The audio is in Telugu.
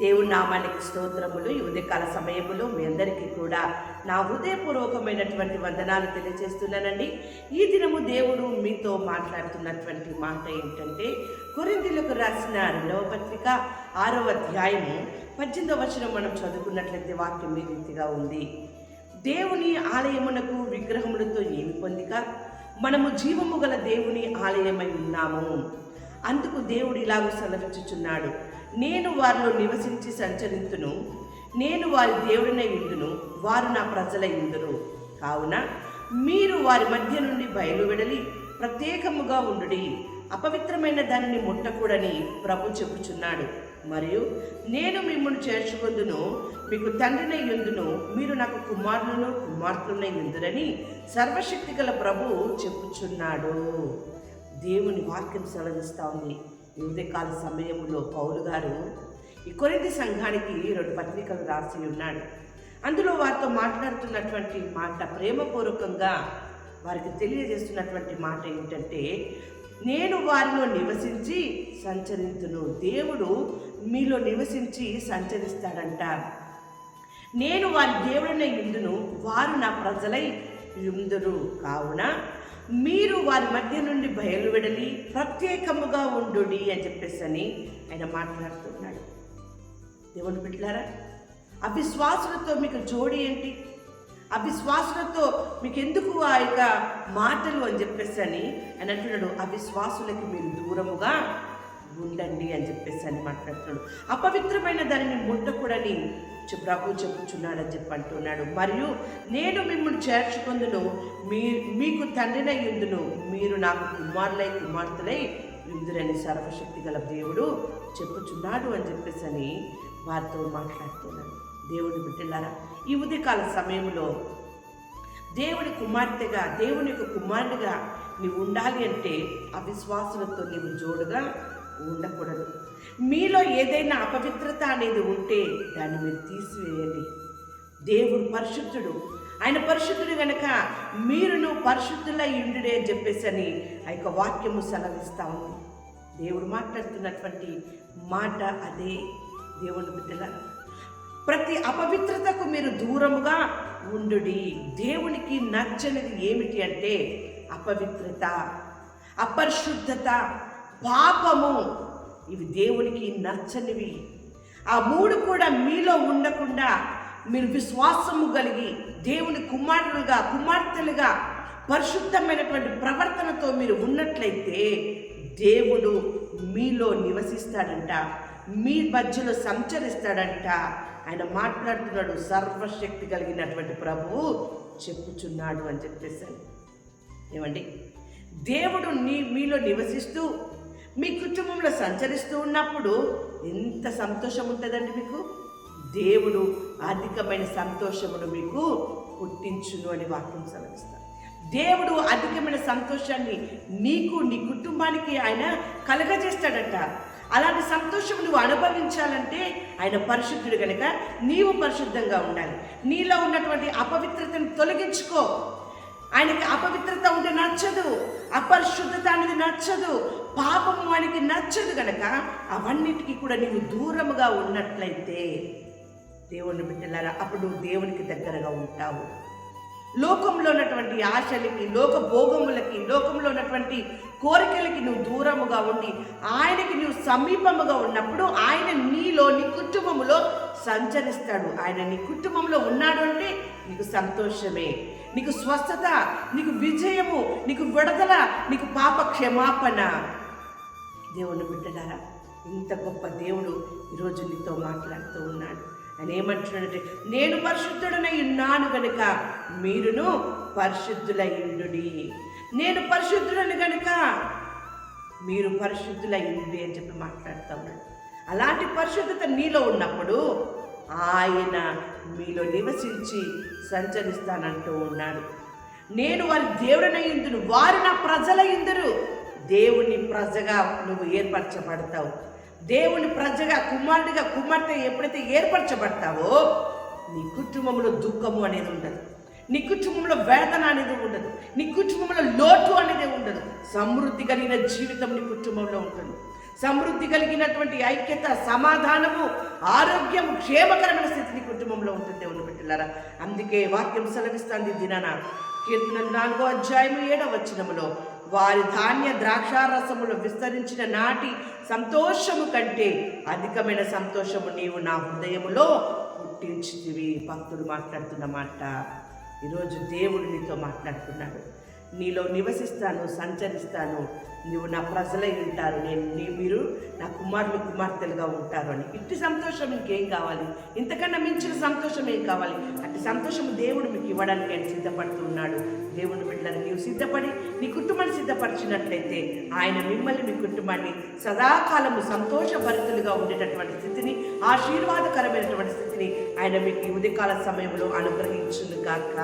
దేవుని నామానికి స్తోత్రములు ఈ ఉదయకాల సమయంలో మీ అందరికీ కూడా. నా హృదయపూర్వకమైనటువంటి వందనాలు తెలియజేస్తున్నానండి. ఈ దినము దేవుడు మీతో మాట్లాడుతున్నటువంటి మాట ఏంటంటే కొరిందులకు రాసిన రెండవ పత్రిక ఆరవ అధ్యాయము పద్దెనిమిదవ వచనం మనం చదువుకున్నట్లయితే వాక్యం ఈ రీతిగా ఉంది. దేవుని ఆలయమునకు విగ్రహములతో ఏమి పొందిక? మనము జీవము గల దేవుని ఆలయమై ఉన్నాము. అందుకు దేవుడు ఇలాగూ సెలవిచ్చుచున్నాడు. నేను వారిలో నివసించి సంచరింతును. నేను వారి దేవుడిన ఇందును వారు నా ప్రజల ఇందును కావున మీరు వారి మధ్య నుండి బయలువెడలి ప్రత్యేకముగా ఉండుడి. అపవిత్రమైన దానిని ముట్టకూడని ప్రభు చెప్పుచున్నాడు. మరియు నేను మిమ్మల్ని చేర్చుకుందును. మీకు తండ్రినై ఎందును మీరు నాకు కుమారులను కుమార్తెలనై ఎందురని సర్వశక్తి గల ప్రభు చెప్పుచున్నాడు. దేవుని వాక్యం సెలవిస్తా ఉంది. ఉదయకాల సమయంలో పౌలు గారు ఈ కొరింది సంఘానికి రెండు పత్రికలు రాసి ఉన్నాడు. అందులో వారితో మాట్లాడుతున్నటువంటి మాట ప్రేమపూర్వకంగా వారికి తెలియజేస్తున్నటువంటి మాట ఏంటంటే నేను వారిలో నివసించి సంచరించును దేవుడు మీలో నివసించి సంచరిస్తాడంట. నేను వారి దేవుడిన ఇందును వారు నా ప్రజలై ఇందురు కావున మీరు వారి మధ్య నుండి బయలువెడలి ప్రత్యేకముగా ఉండు అని చెప్పేసి అని ఆయన మాట్లాడుతున్నాడు. దేవుని బిడ్డలారా అవిశ్వాసులతో మీకు జోడి ఏంటి? అవిశ్వాసులతో మీకు ఎందుకు ఆ యొక్క మాటలు అని చెప్పేసి అని ఆయన అంటున్నాడు అవిశ్వాసులకి మీరు దూరముగా ఉండండి అని చెప్పేసి అని మాట్లాడుతున్నాడు. అపవిత్రమైన దానిని ముట్టకూడని ప్రభు చెప్పుచున్నాడని చెప్పి అంటున్నాడు. మరియు నేను మిమ్మల్ని చేర్చుకుందును మీ మీకు తండ్రినై ఉందును మీరు నాకు కుమారులై కుమార్తెలై ఇందురని సర్వశక్తి గల దేవుడు చెప్పుచున్నాడు అని చెప్పేసి అని వారితో మాట్లాడుతున్నాను దేవుని బిడ్డలారా ఈ ఉదయకాల సమయంలో దేవుని కుమార్తెగా దేవుని యొక్క కుమారుడిగా నీవు ఉండాలి అంటే అవిశ్వాసులతో నీవు జోడుగా ఉండకూడదు. మీలో ఏదైనా అపవిత్రత అనేది ఉంటే దాన్ని మీరు తీసివేయండి. దేవుడు పరిశుద్ధుడు. ఆయన పరిశుద్ధుడు గనక మీరును పరిశుద్ధుల ఇండుడే అని చెప్పేసి అని ఆ యొక్క వాక్యము సెలవిస్తా ఉంది. దేవుడు మాట్లాడుతున్నటువంటి మాట అదే. దేవుని బిడ్డల ప్రతి అపవిత్రతకు మీరు దూరముగా ఉండుడి. దేవునికి నచ్చనిది ఏమిటి అంటే అపవిత్రత అపరిశుద్ధత. పాపము. ఇవి దేవునికి నచ్చనివి. ఆ మూడు కూడా మీలో ఉండకుండా మీరు విశ్వాసము కలిగి దేవుని కుమారులుగా కుమార్తెలుగా పరిశుద్ధమైనటువంటి ప్రవర్తనతో మీరు ఉన్నట్లయితే దేవుడు మీలో నివసిస్తాడంట మీ మధ్యలో సంచరిస్తాడంట. ఆయన మాట్లాడుతున్నాడు సర్వశక్తి కలిగినటువంటి ప్రభువు చెప్పుచున్నాడు అని చెప్పేశాను ఏమండి? దేవుడు నీ మీలో నివసిస్తూ మీ కుటుంబంలో సంచరిస్తూ ఉన్నప్పుడు ఎంత సంతోషం ఉంటుందండి మీకు? దేవుడు అధికమైన సంతోషమును మీకు పుట్టించును అని వాక్యం సెలవిస్తారు. దేవుడు అధికమైన సంతోషాన్ని నీకు నీ కుటుంబానికి ఆయన కలగజేస్తాడట. అలాంటి సంతోషం నువ్వు అనుభవించాలంటే ఆయన పరిశుద్ధుడు కనుక నీవు పరిశుద్ధంగా ఉండాలి. నీలో ఉన్నటువంటి అపవిత్రతను తొలగించుకో. ఆయనకి అపవిత్రత ఉంటే నచ్చదు అపరిశుద్ధత అనేది నచ్చదు పాపము ఆయనకి నచ్చదు కనుక అవన్నిటికీ కూడా నీవు దూరముగా ఉన్నట్లయితే దేవుని బిడ్డలారా అప్పుడు నువ్వు దేవునికి దగ్గరగా ఉంటావు. లోకంలో ఉన్నటువంటి ఆశలకి లోక భోగములకి లోకంలో ఉన్నటువంటి కోరికలకి నువ్వు దూరముగా ఉండి ఆయనకి నువ్వు సమీపముగా ఉన్నప్పుడు ఆయన నీలో నీ కుటుంబంలో సంచరిస్తాడు. ఆయన నీ కుటుంబంలో ఉన్నాడు అంటే నీకు సంతోషమే నీకు స్వస్థత నీకు విజయము నీకు విడుదల నీకు పాప క్షమాపణ దేవుని బిడ్డలారా ఇంత గొప్ప దేవుడు ఈరోజు నీతో మాట్లాడుతూ ఉన్నాడు. ఆయన ఏమంటున్నాడంటే నేను పరిశుద్ధుడనై ఉన్నాను గనుక మీరును పరిశుద్ధులయ్యుండుడి నేను పరిశుద్ధుడని గనుక మీరు పరిశుద్ధులయ్యుండి అని చెప్పి మాట్లాడుతూ ఉన్నాడు. అలాంటి పరిశుద్ధత నీలో ఉన్నప్పుడు ఆయన మీలో నివసించి సంచరిస్తానంటూ ఉన్నాడు. నేను వారి దేవుడనై ఇందును వారు నా ప్రజల ఇందురు. దేవుని ప్రజగా నువ్వు ఏర్పరచబడతావు. దేవుని ప్రజగా కుమారుడిగా కుమార్తె ఎప్పుడైతే ఏర్పరచబడతావో నీ కుటుంబంలో దుఃఖము అనేది ఉండదు. నీ కుటుంబంలో వేదన అనేది ఉండదు. నీ కుటుంబంలో లోటు అనేది ఉండదు. సమృద్ధి కలిగిన జీవితం నీ కుటుంబంలో ఉంటుంది. సమృద్ధి కలిగినటువంటి ఐక్యత సమాధానము ఆరోగ్యం క్షేమకరమైన స్థితిని కుటుంబంలో ఉంటుంది దేవుని అందుకే వాక్యం సెలవిస్తుంది దినాన. కీర్తన నాలుగో అధ్యాయము ఏడవ వచనములో వారి ధాన్య ద్రాక్షారసములు విస్తరించిన నాటి సంతోషము కంటే అధికమైన సంతోషము నీవు నా హృదయములో పుట్టించితివి. భక్తుడు మాట్లాడుతున్న మాట. ఈరోజు దేవుడు నీతో మాట్లాడుతున్నాడు. నీలో నివసిస్తాను సంచరిస్తాను. నువ్వు నా ప్రజలై ఉంటారు. నేను నీ మీరు నా కుమారులు కుమార్తెలుగా ఉంటారు అని. ఇట్టి సంతోషం ఇంకేం కావాలి? ఇంతకన్నా మించిన సంతోషం ఏం కావాలి? అట్టి సంతోషం దేవుడు మీకు ఇవ్వడానికి ఆయన సిద్ధపడుతున్నాడు దేవుని బిడ్డలను నీవు సిద్ధపడి నీ కుటుంబాన్ని సిద్ధపరిచినట్లయితే ఆయన మిమ్మల్ని మీ కుటుంబాన్ని సదాకాలము సంతోషభరితులుగా ఉండేటటువంటి స్థితిని ఆశీర్వాదకరమైనటువంటి స్థితిని ఆయన మీకు ఉదయకాల సమయంలో అనుగ్రహించును కాక